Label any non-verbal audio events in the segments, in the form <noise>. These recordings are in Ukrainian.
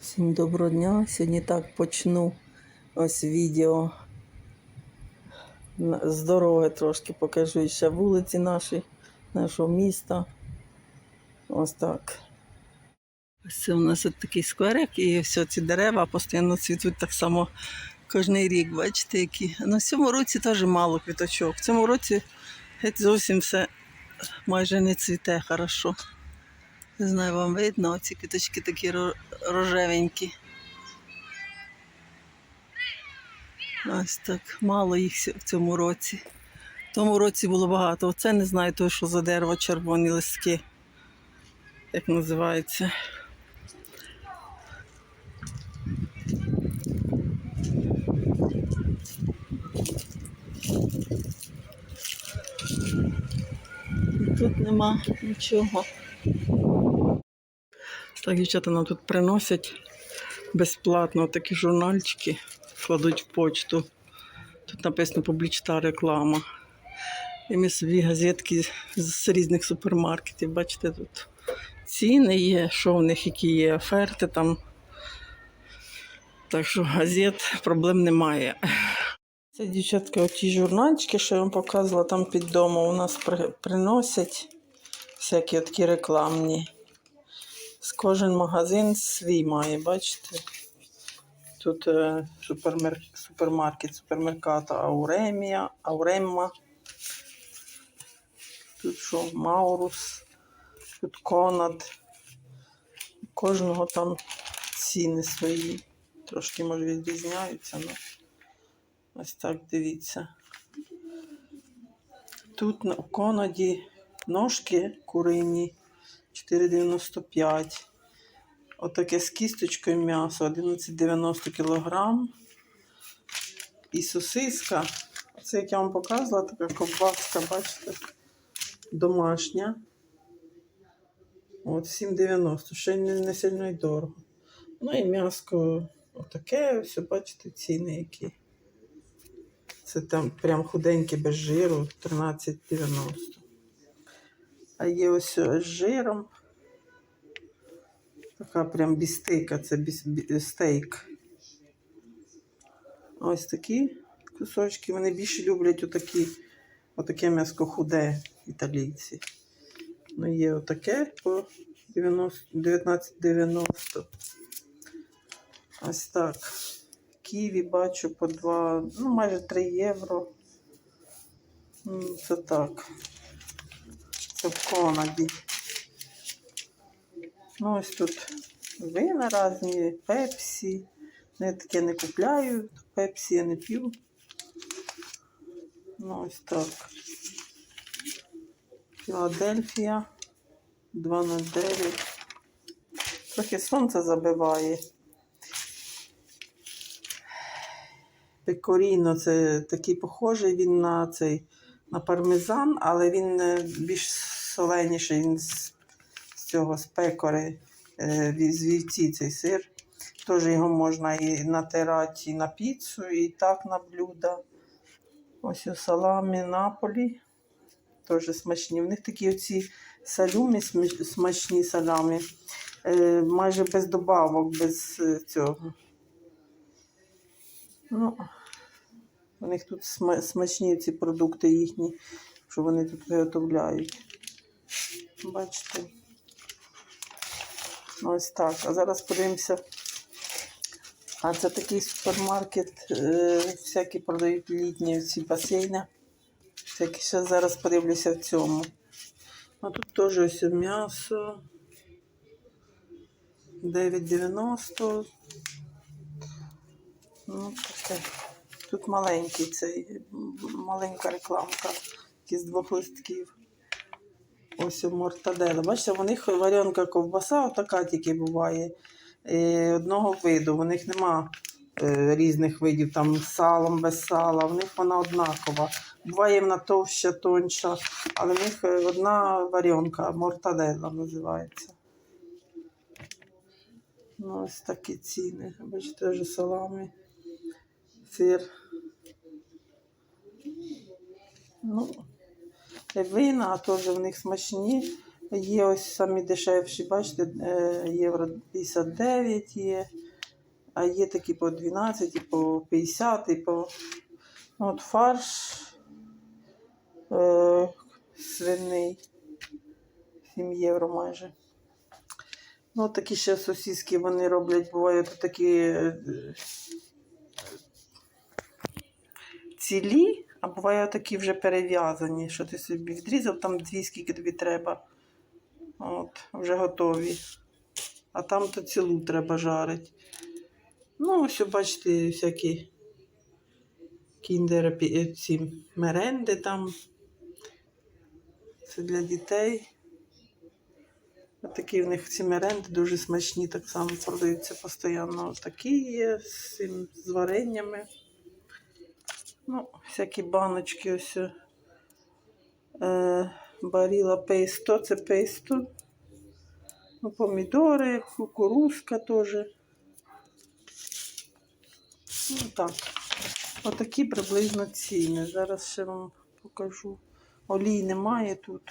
Всім доброго дня. Сьогодні так почну ось відео. З дороги трошки покажу ще вулиці наші, нашого міста. Ось так. Ось це у нас такий скверик, і все ці дерева постійно цвітуть так само кожен рік. Бачите, які. В цьому році теж мало квіточок. В цьому році геть зовсім все майже не цвіте хорошо. Не знаю, вам видно, оці квіточки такі рожевенькі. Ось так, мало їх в цьому році. В тому році було багато. Оце не знаю, то, що за дерево червоні листки. Як називається. Тут нема нічого. Так, дівчата нам тут приносять безплатно такі журнальчики, кладуть в почту. Тут написано публічна реклама. І ми собі газетки з різних супермаркетів. Бачите, тут ціни є, що в них, які є оферти там. Так що газет проблем немає. Це дівчатка, оті журнальчики, що я вам показувала там під домом, у нас приносять всякі такі рекламні. Кожен магазин свій має, бачите? Тут е, супермер... супермаркет, супермерката Ауремія, Ауремма. Тут що, Маурус, тут Конад. Кожного там ціни свої. Трошки, може, відрізняються, але ось так дивіться. Тут у Конаді ножки курині 4,95. Отаке з кісточкою м'ясо 11,90 кг. І сосиска. Це, як я вам показувала, така ковбаска, бачите, домашня. От 7,90. Ще не, не сильно й дорого. Ну і м'яско отаке, все, бачите, ціни які. Це там прям худеньке без жиру 13,90. А є ось з жиром. Така прям бістейка, це біс- бі- стейк. Ось такі кусочки. Вони більше люблять отакі, отаке м'яско худе італійці. Ну, є отаке по 19,90. Ось так. Ківі бачу по 2, ну майже 3 євро. Це так. Це в Конаді. Ну, ось тут вина різні, пепсі. Ну, Я таке не купляю, пепсі я не п'ю. Ну, ось так. Філадельфія 2 на 9. Трохи сонце забиває. Пекоріно це такий похожий він на цей на пармезан, але він е, більш соленіший. Він з цього з пекори, е, з вівці цей сир. Теж його можна і натирати і на піцу, і так на блюда. Ось у саламі Наполі. Теж смачні. В них такі оці салюмі смачні салами. Е, майже без добавок, без е, цього. Ну, у них тут смачні ці продукти їхні, що вони тут виготовляють. Бачите? Ось так. А зараз подивимося. А це такий супермаркет, е, всякі продають літні ці басейни. Всякі ще зараз подивлюся в цьому. А тут теж ось м'ясо. 9,90. Ну. Тут маленький цей, маленька рекламка, які з двох листків. Ось у мортадела. Бачите, у них варіанка ковбаса, отака тільки буває. е, Одного виду. У них нема е, різних видів, там з салом, без сала. В них вона однакова. Буває вона товща, тонша, але в них е, одна варіанка, мортадела називається. Ну, ось такі ціни. Бачите, вже салами, сир. Ну, вина теж в них смачні. Є ось самі дешевші, бачите, е, євро 59 є. А є такі по 12, і по 50, і по. Ну, от фарш е, свиний. 7 євро майже. Ну, такі ще сосиски вони роблять, бувають такі е, цілі, а бувають такі вже перев'язані, що ти собі відрізав там дві, скільки тобі треба. От, вже готові. А там то цілу треба жарити. Ну, ось, бачите, всякі кіндери, е, ці меренди там. Це для дітей. Такі в них ці меренди дуже смачні, так само продаються постійно. Такі є з, цим, з вареннями. Ну, всякі баночки ось. Е, баріла пейсто, це пейсто. Ну, помідори, кукурузка теж. Ну так. Отакі приблизно ціни. Зараз ще вам покажу. Олій немає тут.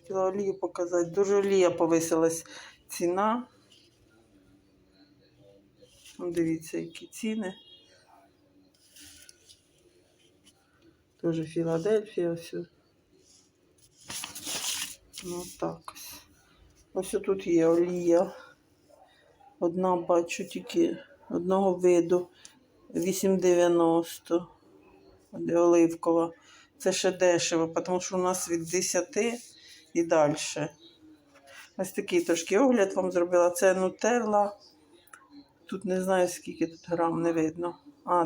Хотіла олію показати. Дуже олія повисилась ціна. Дивіться, які ціни. Тоже Філадельфія, ось. Ну так ось. Ось тут є олія. Одна бачу тільки одного виду. 8,90. Оливкова. Це ще дешево, тому що у нас від 10 і далі. Ось такий трошки огляд вам зробила. Це нутелла. Тут не знаю, скільки тут грам, не видно. А,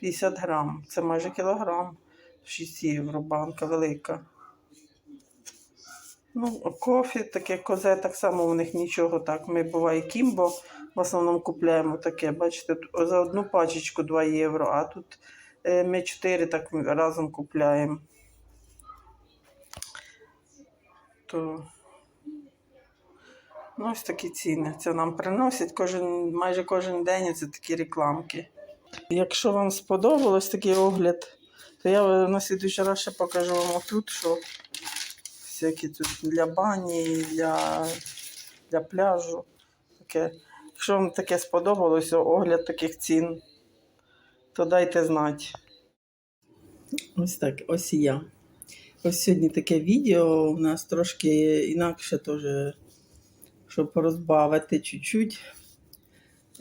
950 грам. Це майже кілограм. 6 євро банка велика. Ну, кофі, таке козе, так само у них нічого так. Ми буває кімбо в основному купляємо таке. Бачите, за одну пачечку 2 євро, а тут е, ми 4 так разом купляємо. То ну, ось такі ціни. Це нам приносять кожен, майже кожен день це такі рекламки. Якщо вам сподобалось такий огляд, то я на слідуючий раз ще покажу вам тут, що всякі тут для бані, для, для пляжу. Таке. Якщо вам таке сподобалось, огляд таких цін, то дайте знати. Ось так, ось і я. Ось сьогодні таке відео у нас трошки інакше теж, щоб розбавити чуть-чуть.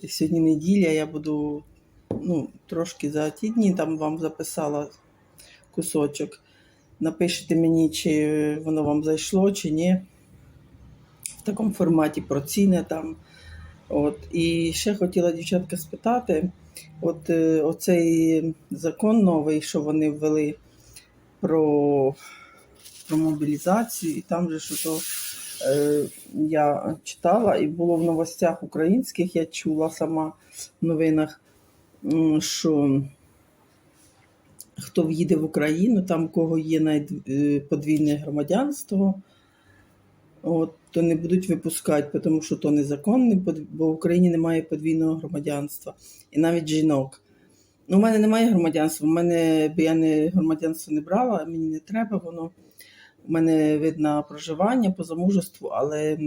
Сьогодні неділя, я буду ну, трошки за ті дні там вам записала кусочок. Напишіть мені, чи воно вам зайшло, чи ні. В такому форматі про ціни там. От. І ще хотіла дівчатка спитати: от е, оцей закон новий, що вони ввели про, про мобілізацію, і там же що то е, я читала, і було в новостях українських, я чула сама в новинах, що хто в'їде в Україну, там кого є е, подвійне громадянство, от, то не будуть випускати, тому що то незаконне, бо в Україні немає подвійного громадянства. І навіть жінок. Ну, у мене немає громадянства, у мене бо я не громадянство не брала, мені не треба воно. У мене вид на проживання по замужеству, але,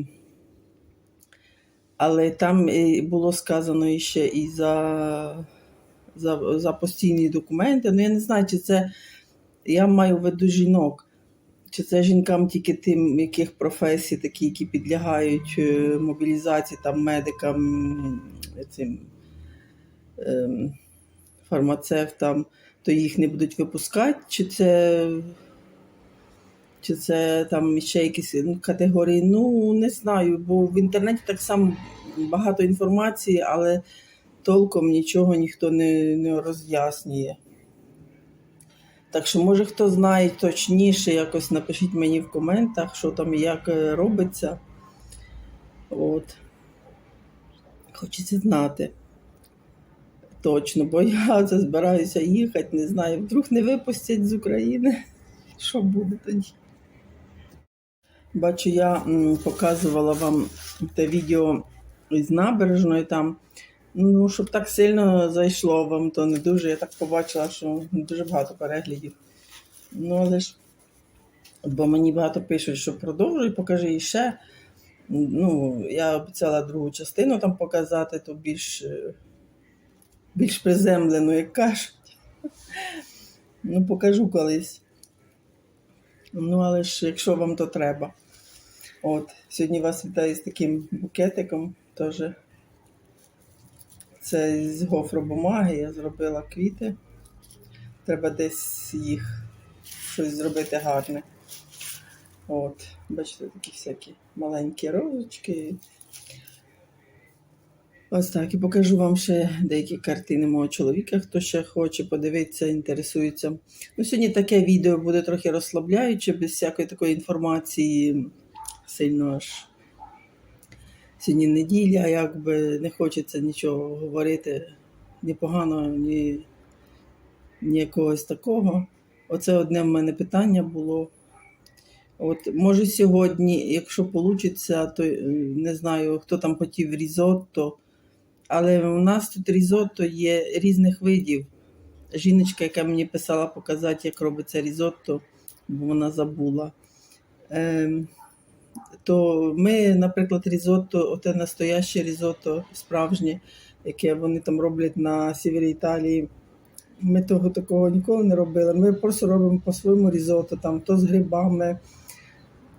але там е, було сказано ще і за, за, за постійні документи. Ну, я не знаю, чи це я маю в виду жінок. Чи це жінкам тільки тим, яких професій, такі, які підлягають е, мобілізації, там медикам, цим ем, фармацевтам, то їх не будуть випускати, чи це, чи це там ще якісь ну, категорії? Ну, не знаю, бо в інтернеті так само багато інформації, але толком нічого ніхто не, не роз'яснює. Так що, може, хто знає точніше, якось напишіть мені в коментах, що там і як е, робиться. От. Хочеться знати. Точно, бо я <laughs> це збираюся їхати, не знаю, вдруг не випустять з України. <laughs> Що буде тоді? Бачу, я показувала вам те відео із набережної там. Ну, щоб так сильно зайшло вам, то не дуже. Я так побачила, що дуже багато переглядів. Ну, але ж Бо мені багато пишуть, що продовжуй, покажи іще. Ну, я обіцяла другу частину там показати, то більш, е, більш приземлено, як кажуть. <laughs> Ну, покажу колись. Ну, але ж якщо вам то треба. От, сьогодні вас вітаю з таким букетиком теж. Це з гофробумаги я зробила квіти. Треба десь їх щось зробити гарне. От, бачите, такі всякі маленькі розочки. Ось так, і покажу вам ще деякі картини мого чоловіка, хто ще хоче подивитися, інтересується. Ну, сьогодні таке відео буде трохи розслабляюче, без всякої такої інформації сильно аж. Сьогодні неділя, якби не хочеться нічого говорити ні поганого, ні, ні якогось такого. Оце одне в мене питання було. От, може, сьогодні, якщо вийде, то е, не знаю, хто там хотів різотто, але у нас тут різотто є різних видів. Жіночка, яка мені писала показати, як робиться різотто, бо вона забула. Ем, то ми, наприклад, різотто, оте настояще різотто справжнє, яке вони там роблять на сівері Італії. Ми того такого ніколи не робили. Ми просто робимо по-своєму різотто, там то з грибами,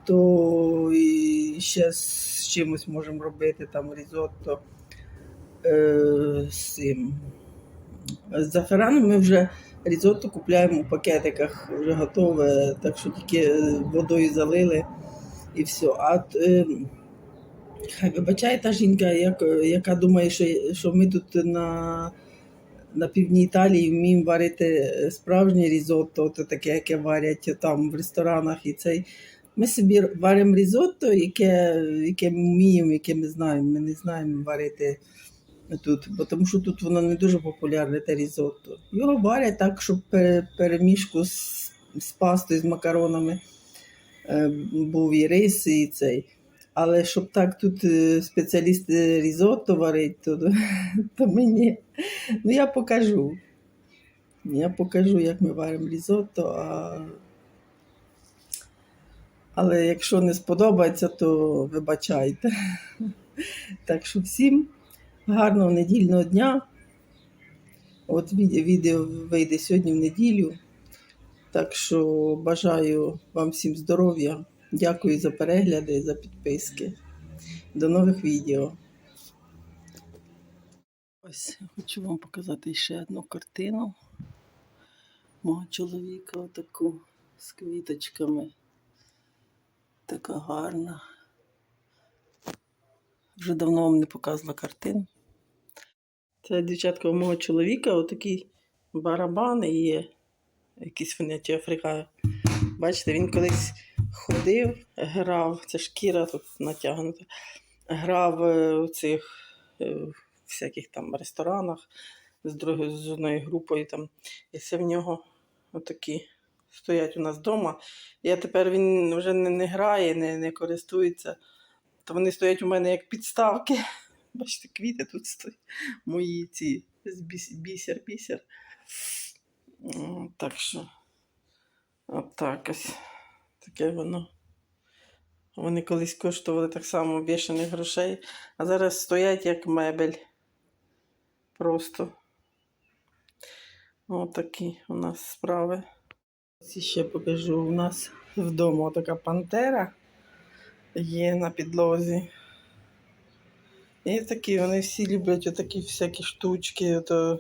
то і ще з чимось можемо робити там різотто е, з цим. З зафраном ми вже різотто купляємо у пакетиках, вже готове, так що тільки е, водою залили і все. А е, хай вибачає та жінка, як, яка думає, що, що ми тут на, на півдні Італії вміємо варити справжнє різотто, то таке, яке варять там в ресторанах і цей. Ми собі варимо різотто, яке, яке ми вміємо, яке ми знаємо. Ми не знаємо варити тут, бо тому що тут воно не дуже популярне, те різотто. Його варять так, щоб пе- перемішку з, з пастою, з макаронами е, був і рис, і цей. Але щоб так тут е, спеціалісти різотто варить, то, <laughs> то мені. Ну я покажу. Я покажу, як ми варимо різотто. А... Але якщо не сподобається, то вибачайте. <laughs> Так що всім гарного недільного дня. От відео вийде сьогодні в неділю. Так що бажаю вам всім здоров'я. Дякую за перегляди, за підписки. До нових відео. Ось хочу вам показати ще одну картину мого чоловіка, отаку з квіточками. Така гарна. Вже давно вам не показувала картин. Це дівчатка мого чоловіка, отакі барабани є. Якісь вони ті Африка. Бачите, він колись ходив, грав, це шкіра тут натягнута, грав е, у цих е, всяких там ресторанах з, друг, з одною групою. Там. І це в нього отакі стоять у нас вдома. Я тепер він вже не, не грає, не, не користується. То вони стоять у мене як підставки. Бачите, квіти тут стоять. Мої ці з Так що, отак ось. Таке воно. Вони колись коштували так само бішених грошей, а зараз стоять як мебель. Просто. Отакі у нас справи. Ось ще покажу. У нас вдома така пантера є на підлозі. І такі, вони всі люблять отакі всякі штучки. Ото,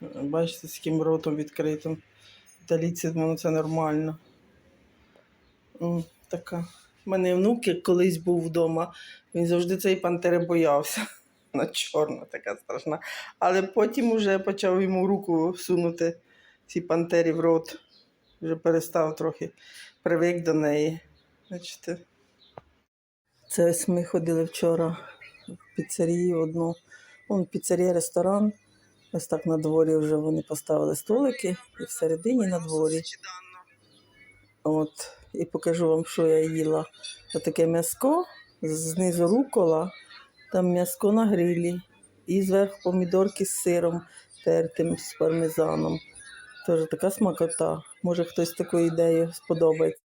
бачите, з таким ротом відкритим. Італійці, ну це нормально. Така. У мене внук як колись був вдома, він завжди цієї пантери боявся. Вона чорна, така страшна. Але потім вже почав йому руку сунути цій пантері в рот. Вже перестав трохи привик до неї. Бачите. Це ось ми ходили вчора в піцерію одну. Вон піцерія, ресторан. Ось так на дворі вже вони поставили столики і всередині на дворі. От, і покажу вам, що я їла. Отаке м'яско, знизу рукола, там м'яско на грилі. І зверху помідорки з сиром тертим з пармезаном. Теж така смакота. Може хтось таку ідею сподобається.